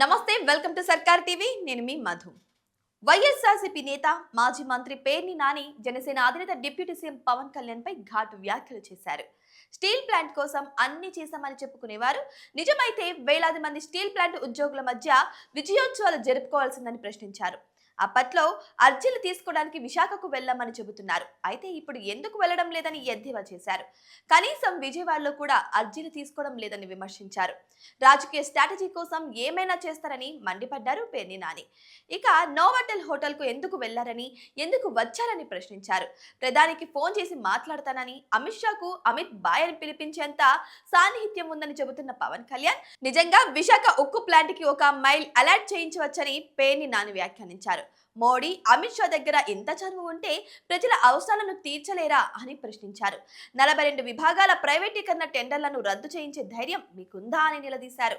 నమస్తే welcome to సర్కార్ TV. నేను మీ మధు. వైఎస్ఆర్సీపీ నేత మాజీ మంత్రి పేర్ని నాని జనసేన అధినేత డిప్యూటీ సీఎం పవన్ కళ్యాణ్పై ఘాటు వ్యాఖ్యలు చేశారు. స్టీల్ ప్లాంట్ కోసం అన్ని చేశామని చెప్పుకునేవారు. నిజమైతే వేలాది మంది స్టీల్ ప్లాంట్ ఉద్యోగుల మధ్య విజయోత్సవాలు జరుపుకోవాల్సిందని ప్రశ్నించారు. అప్పట్లో అర్జీలు తీసుకోవడానికి విశాఖకు వెళ్ళామని చెబుతున్నారు. అయితే ఇప్పుడు ఎందుకు వెళ్ళడం లేదని ఎద్దేవా చేశారు. కనీసం విజయవాడలో కూడా అర్జీలు తీసుకోవడం లేదని విమర్శించారు. రాజకీయ స్ట్రాటజీ కోసం ఏమైనా చేస్తారని మండిపడ్డారు పేర్ని నాని. ఇక నోవాటెల్ హోటల్కు ఎందుకు వెళ్ళారని ఎందుకు వచ్చారని ప్రశ్నించారు. ప్రధానికి ఫోన్ చేసి మాట్లాడతానని అమిత్ షాకు అమిత్ బాయ్ అని పిలిపించేంత సాన్నిహిత్యం ఉందని చెబుతున్న పవన్ కళ్యాణ్ నిజంగా విశాఖ ఉక్కు ప్లాంట్కి ఒక మైల్ అలర్ట్ చేయించవచ్చని పేర్ని నాని వ్యాఖ్యానించారు. మోడీ అమిత్ షా దగ్గర ఎంత చనువు ఉంటే ప్రజల అవసరాలను తీర్చలేరా అని ప్రశ్నించారు. నలభై రెండు విభాగాల ప్రైవేటీకరణ టెండర్లను రద్దు చేయించే ధైర్యం మీకుందా అని నిలదీశారు.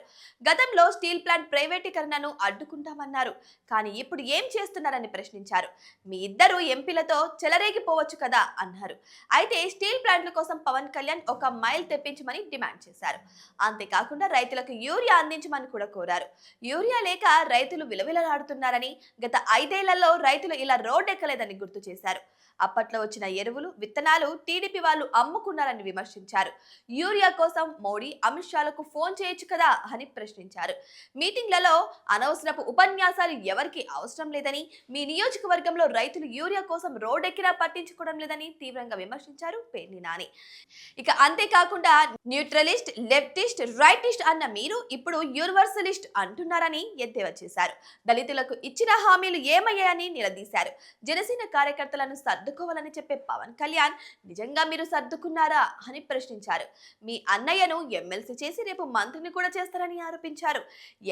గతంలో స్టీల్ ప్లాంట్ ప్రైవేటీకరణను అడ్డుకుంటామన్నారు. కానీ ఇప్పుడు ఏం చేస్తున్నారని ప్రశ్నించారు. మీ ఇద్దరు ఎంపీలతో చెలరేగిపోవచ్చు కదా అన్నారు. అయితే స్టీల్ ప్లాంట్ల కోసం పవన్ కళ్యాణ్ ఒక మైల్ తెప్పించమని డిమాండ్ చేశారు. అంతేకాకుండా రైతులకు యూరియా అందించమని కూడా కోరారు. యూరియా లేక రైతులు విలవిలలాడుతున్నారని గత ఐదేళ్ళలో రైతులు ఇలా రోడ్డెక్కలేదని గుర్తు చేశారు. అప్పట్లో వచ్చిన ఎరువులు విత్తనాలు టీడీపీ వాళ్ళు అమ్ముకున్నారని విమర్శించారు. యూరియా కోసం మోడీ అమిత్ షాలకు ఫోన్ చేయొచ్చు కదా అని ప్రశ్నించారు. మీటింగ్లలో అనవసరపు ఉపన్యాసాలు ఎవరికి అవసరం లేదని మీ నియోజకవర్గంలో రైతులు యూరియా కోసం రోడ్డెక్కినా పట్టించుకోవడం లేదని తీవ్రంగా విమర్శించారు పేర్ని నాని. ఇక అంతేకాకుండా న్యూట్రలిస్ట్ లెఫ్టిస్ట్ రైటిస్ట్ అన్న మీరు ఇప్పుడు యూనివర్సలిస్ట్ అంటున్నారని ఎద్దేవా చేశారు. దళితులకు ఇచ్చిన హామీలు ఏమయ్యాయని నిలదీశారు. జనసేన కార్యకర్తలను సర్దుకోవాలని చెప్పే పవన్ కళ్యాణ్ నిజంగా మీరు సర్దుకున్నారా అని ప్రశ్నించారు. మీ అన్నయ్యను ఎమ్మెల్సీ చేసి రేపు మంత్రిని కూడా చేస్తారని ఆరోపించారు.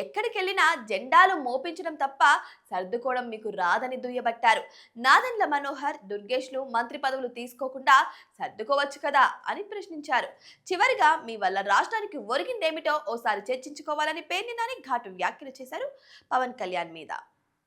ఎక్కడికి వెళ్ళినా జెండాలు మోపించడం తప్ప సర్దుకోవడం మీకు రాదని దుయ్యబట్టారు. నాదన్ల మనోహర్ దుర్గేష్లు మంత్రి పదవులు తీసుకోకుండా సర్దుకోవచ్చు కదా అని ప్రశ్నించారు. చివరిగా మీ వల్ల రాష్ట్రానికి ఒరిగిందేమిటో ఓసారి చర్చించుకోవాలని పేర్నినాని ఘాటు వ్యాఖ్యలు చేశారు పవన్ కళ్యాణ్ మీద.